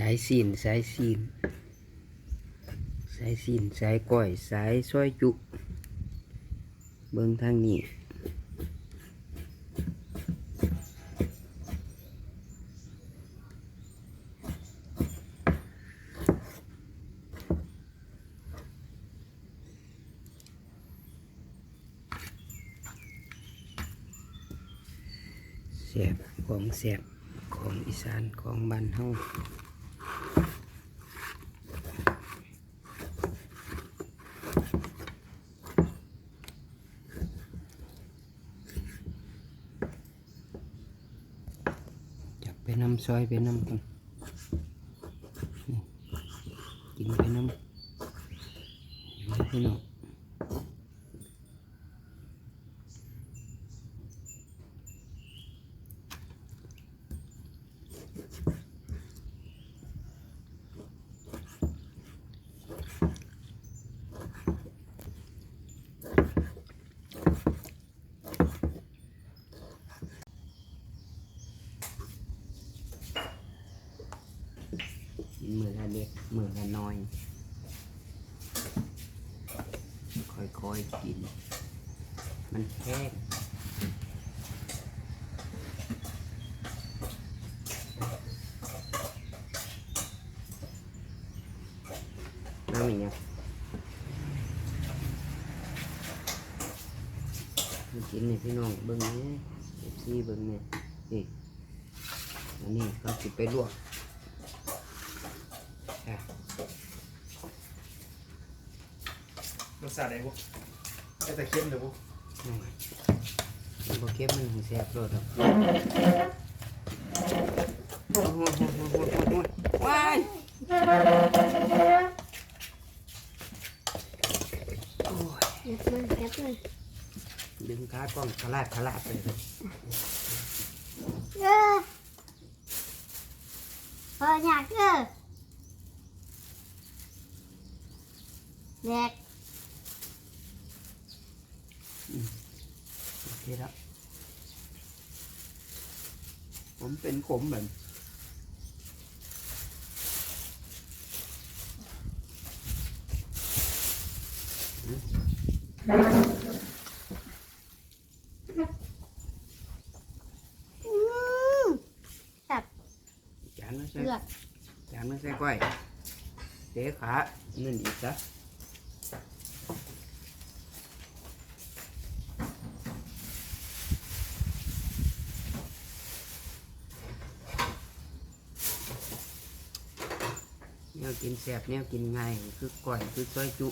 สายซีนสายซีนสายซีนสายก้อยสายซอยจุ เบิ่งทางนี้แสบของแสบของอีสานของบ้านเฮาจับไป น้ำซอยไปน้ำกันกินไปน้ำไปน้ำง มือละเล็กมือละน้อย ค่อยกิน มันแพงน้ำอีกยังมากินนี่พี่น้องเบิ้งนี่เอฟซีเบิ้งนี่นี่อันนี้เขาสิไปลวก อะ ร สชาติไหนบุไอ้แต่เค็มเดี๋ยวบุนี่มันบ่เก็บมันถึงแซ่บโลดครับโอ้โหโอ้โหโอ้โหโอ้โหว้ายโอ้ยเก็บมันเก็บมันดึงขากล้องขลาดขลาดไปเลยเออพออยากเออเด็ก โอเคแล้วผมเป็นขมแบบอืมอืมจับจานไม่ใช่เลือกจานไม่ใช่ก้อยเตะขาเงินอีกซะ วกินแสบแนวกินง่ายคือก้อยคือซอยจุ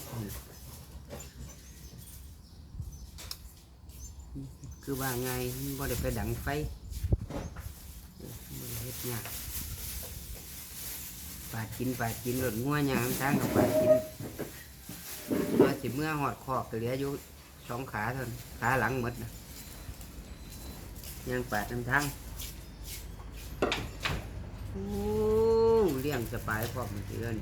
คือว่าไงบ่ได้ไปดังไฟบ่ได้เฮ็ดยากปาดกินปาดกินหลดงัวหยางทางกับปาดกินเมื่อสิเมื่อหอดคอกเหลืออยู่สองขาเท่านั้นขาหลังหมดนะยังปาดทำทางโอ้ เลี้ยงสปายพร้อมเตือน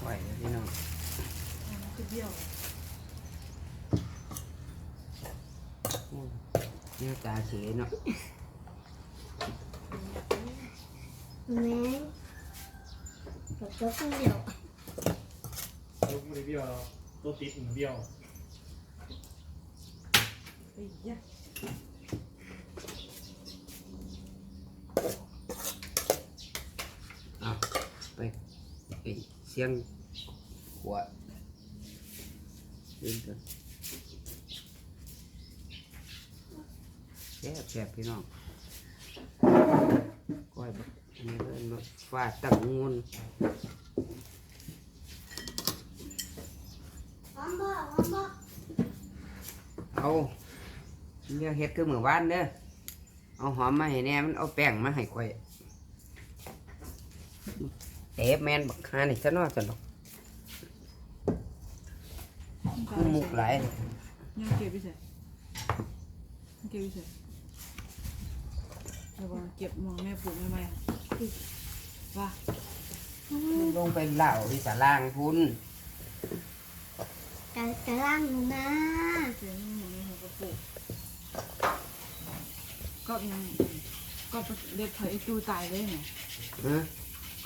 ไหวแล้วพี่น้องโอ้เนี่ยตาเสียเนาะแม่งกับตัวคนเดียวลูกไม่ได้เบี้ยวเราตัวติดหนึ่งเบี้ยวเอาไปไป เสียงขวดยืนกันแซ่บแซ่บพี่น้องก้อยบักนี่เลยมาฟาดตั้งงูนพร้อมบ่พร้อมบ่เอาเนี่ยเฮ็ดคือเหมือนวานเด้อเอาหอมมาให้แหน่มันเอาแป้งมาให้ก้อย เตะแมนบักคานี่ซะเนอสนอกคือมุกหลายเลยยังเก็บไปเสร็จยังเก็บไปเสร็จเดี๋ยวก่อนเก็บมองแม่ปลูกไม่ไหมว่าลงไปเหล่าที่สาล่างพุ่นกะกะล่างหนูนะเสียงหมูในหัวกระปุกก็ยังก็เด็กเผยจูตายเลยไงฮะ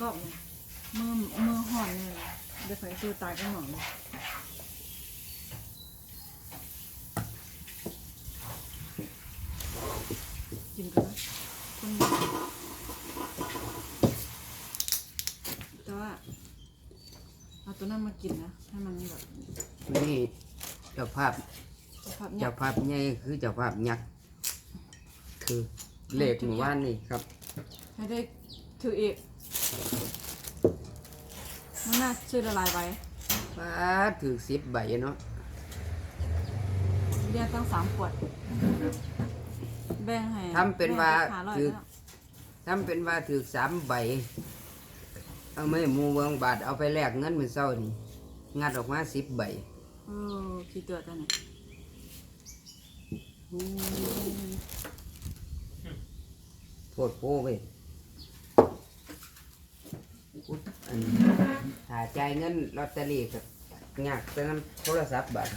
ก็เนี่ย มือมือห่อนเลยเด็กเผยจูตายก็หมองเลยกินกันนะคนแต่ว่าเอาตัวนั้นมากินนะ ให้มันแบบนี่เจ้าภาพสุขภาพเนี่เจ้ายภาพใหญ่คือเจ้าภาพยักษ์คือเลขหมู่บ้านนี่ครับ ให้ได้ถืออีกมั นน่าชื่อละลายไว้ป้าดถือสิบใบเนาะเรียนตั้งสามขวด แบ่งให้ทำเป็นว่าแบ่งไปหร้อยถือแล้วทำเป็นว่าถือสามใบ เอาไม่หมูเมืองบาทเอาไปแลกเงินมือเศร้านี่งัดออกมาสิบใบเออขี้เตือตัวนี้โทษโป้ไป อุ๊ยอันนี้ถ้าจ่ายเงินลอตเตอรี่กับงักเป็นำโทรศัพท์บาท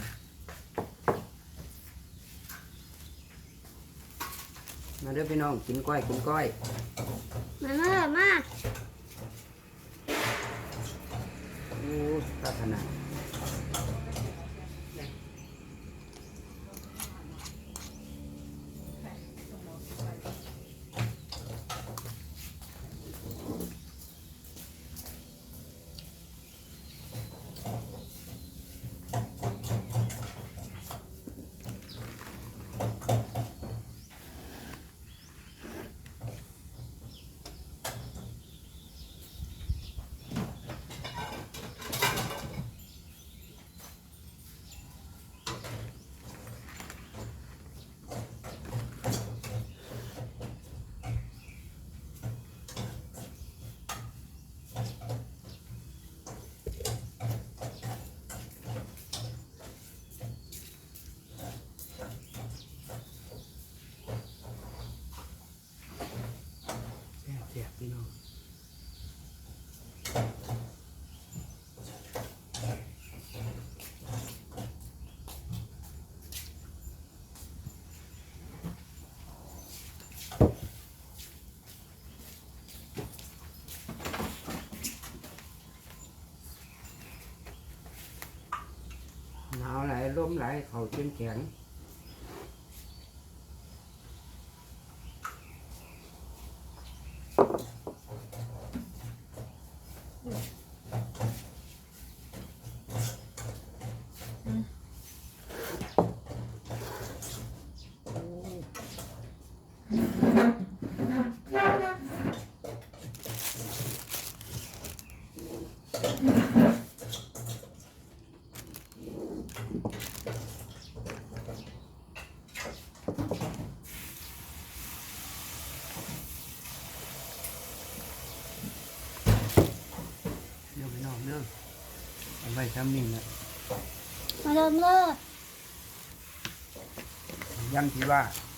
มาเด้อพี่น้องกินก้อยกินก้อย มาเมื่อมาโอ้พัฒนา มไหลายเขาเข็มแข็งเดี๋ยวพี่น้องเด้อเอาไว้ ทำนี่นะมาเริ่มเลิกย้ำที่ว่าม